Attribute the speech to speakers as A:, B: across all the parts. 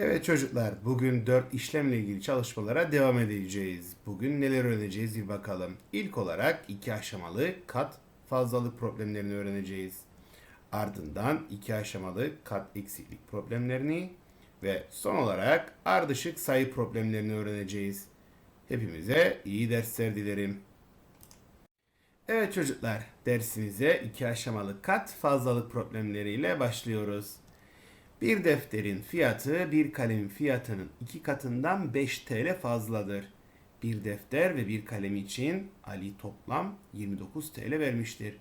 A: Evet çocuklar, bugün 4 işlemle ilgili çalışmalara devam edeceğiz. Bugün neler öğreneceğiz bir bakalım. İlk olarak iki aşamalı kat fazlalık problemlerini öğreneceğiz. Ardından iki aşamalı kat eksiklik problemlerini ve son olarak ardışık sayı problemlerini öğreneceğiz. Hepimize iyi dersler dilerim. Evet çocuklar, dersimize iki aşamalı kat fazlalık problemleriyle başlıyoruz. Bir defterin fiyatı bir kalemin fiyatının iki katından 5 TL fazladır. Bir defter ve bir kalem için Ali toplam 29 TL vermiştir.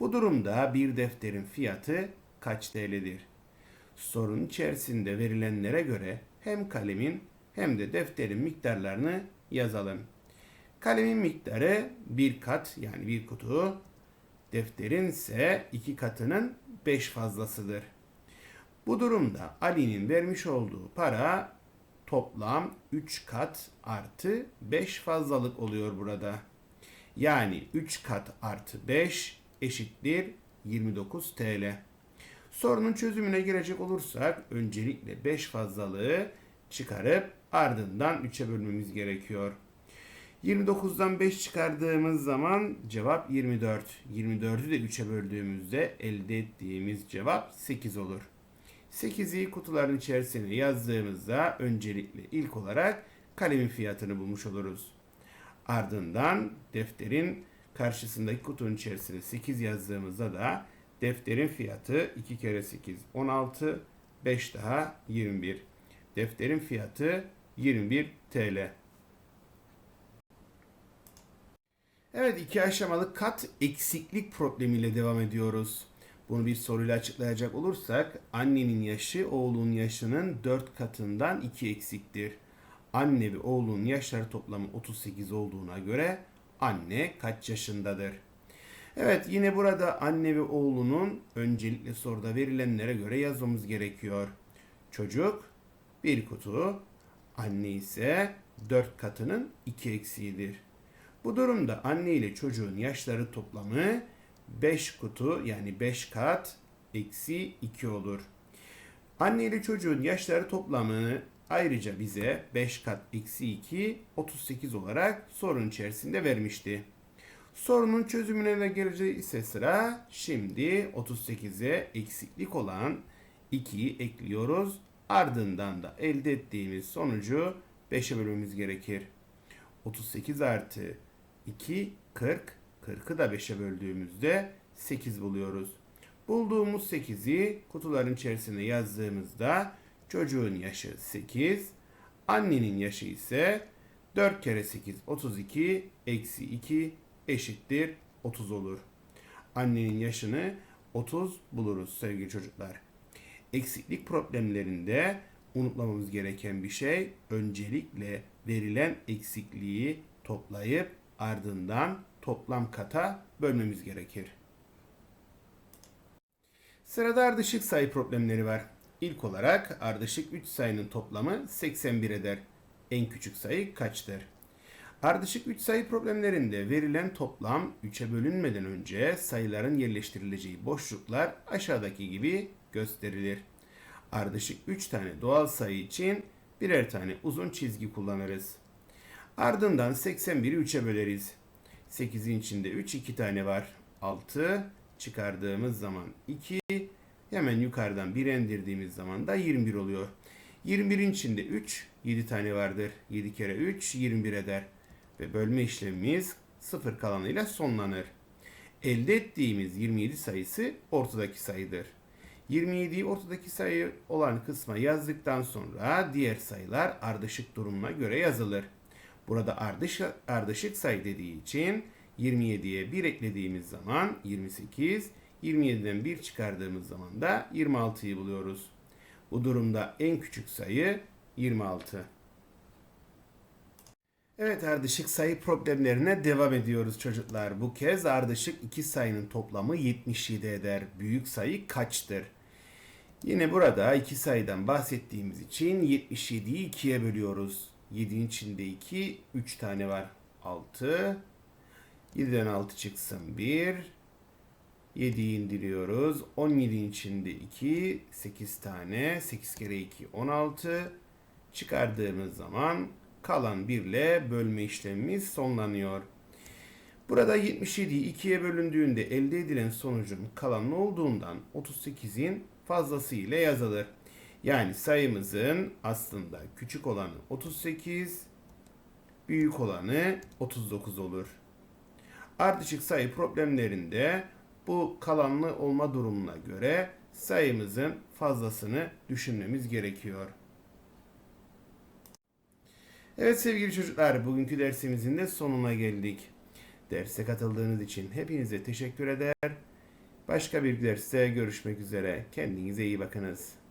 A: Bu durumda bir defterin fiyatı kaç TL'dir? Sorunun içerisinde verilenlere göre hem kalemin hem de defterin miktarlarını yazalım. Kalemin miktarı bir kat yani bir kutu, defterin ise iki katının 5 fazlasıdır. Bu durumda Ali'nin vermiş olduğu para toplam 3 kat artı 5 fazlalık oluyor burada. Yani 3 kat artı 5 eşittir 29 TL. Sorunun çözümüne girecek olursak öncelikle 5 fazlalığı çıkarıp ardından 3'e bölmemiz gerekiyor. 29'dan 5 çıkardığımız zaman cevap 24. 24'ü de 3'e böldüğümüzde elde ettiğimiz cevap 8 olur. 8'i kutuların içerisine yazdığımızda öncelikle ilk olarak kalemin fiyatını bulmuş oluruz. Ardından defterin karşısındaki kutunun içerisine 8 yazdığımızda da defterin fiyatı 2 kere 8 16 5 daha 21. Defterin fiyatı 21 TL. Evet iki aşamalı kat eksiklik problemiyle devam ediyoruz. Bunu bir soruyla açıklayacak olursak annenin yaşı oğlun yaşının 4 katından 2 eksiktir. Anne ve oğlun yaşları toplamı 38 olduğuna göre anne kaç yaşındadır? Evet yine burada anne ve oğlunun öncelikle soruda verilenlere göre yazmamız gerekiyor. Çocuk bir kutu, anne ise 4 katının 2 eksiğidir. Bu durumda anne ile çocuğun yaşları toplamı 5 kutu yani 5 kat eksi 2 olur. Anne ile çocuğun yaşları toplamını ayrıca bize 5 kat eksi 2 38 olarak sorun içerisinde vermişti. Sorunun çözümüne de geleceği ise sıra şimdi 38'e eksiklik olan 2'yi ekliyoruz. Ardından da elde ettiğimiz sonucu 5'e bölmemiz gerekir. 38 artı 2 40 40'ı da 5'e böldüğümüzde 8 buluyoruz. Bulduğumuz 8'i kutuların içerisine yazdığımızda çocuğun yaşı 8, annenin yaşı ise 4 kere 8 32 eksi 2 eşittir 30 olur. Annenin yaşını 30 buluruz sevgili çocuklar. Eksiklik problemlerinde unutmamamız gereken bir şey öncelikle verilen eksikliği toplayıp ardından toplam kata bölmemiz gerekir. Sırada ardışık sayı problemleri var. İlk olarak ardışık 3 sayının toplamı 81 eder. En küçük sayı kaçtır? Ardışık 3 sayı problemlerinde verilen toplam 3'e bölünmeden önce sayıların yerleştirileceği boşluklar aşağıdaki gibi gösterilir. Ardışık 3 tane doğal sayı için birer tane uzun çizgi kullanırız. Ardından 81'i 3'e böleriz. 8'in içinde 3 2 tane var. 6 çıkardığımız zaman 2 hemen yukarıdan 1 indirdiğimiz zaman da 21 oluyor. 21'in içinde 3 7 tane vardır. 7 kere 3 21 eder. Ve bölme işlemimiz 0 kalanıyla sonlanır. Elde ettiğimiz 27 sayısı ortadaki sayıdır. 27'yi ortadaki sayı olan kısma yazdıktan sonra diğer sayılar ardışık durumuna göre yazılır. Burada ardışık, ardışık sayı dediği için 27'ye 1 eklediğimiz zaman 28, 27'den 1 çıkardığımız zaman da 26'yı buluyoruz. Bu durumda en küçük sayı 26. Evet ardışık sayı problemlerine devam ediyoruz çocuklar. Bu kez ardışık iki sayının toplamı 77 eder. Büyük sayı kaçtır? Yine burada iki sayıdan bahsettiğimiz için 77'yi 2'ye bölüyoruz. 7'nin içinde 2, 3 tane var. 6. 7'den 6 çıksın 1. 7'yi indiriyoruz. 17'nin içinde 2, 8 tane. 8 kere 2, 16. Çıkardığımız zaman kalan 1 ile bölme işlemimiz sonlanıyor. Burada 77'yi 2'ye bölündüğünde elde edilen sonucun kalanı olduğundan 38'in fazlası ile yazılır. Yani sayımızın aslında küçük olanı 38, büyük olanı 39 olur. Ardışık sayı problemlerinde bu kalanlı olma durumuna göre sayımızın fazlasını düşünmemiz gerekiyor. Evet sevgili çocuklar, bugünkü dersimizin de sonuna geldik. Derse katıldığınız için hepinize teşekkür eder. Başka bir derste görüşmek üzere. Kendinize iyi bakınız.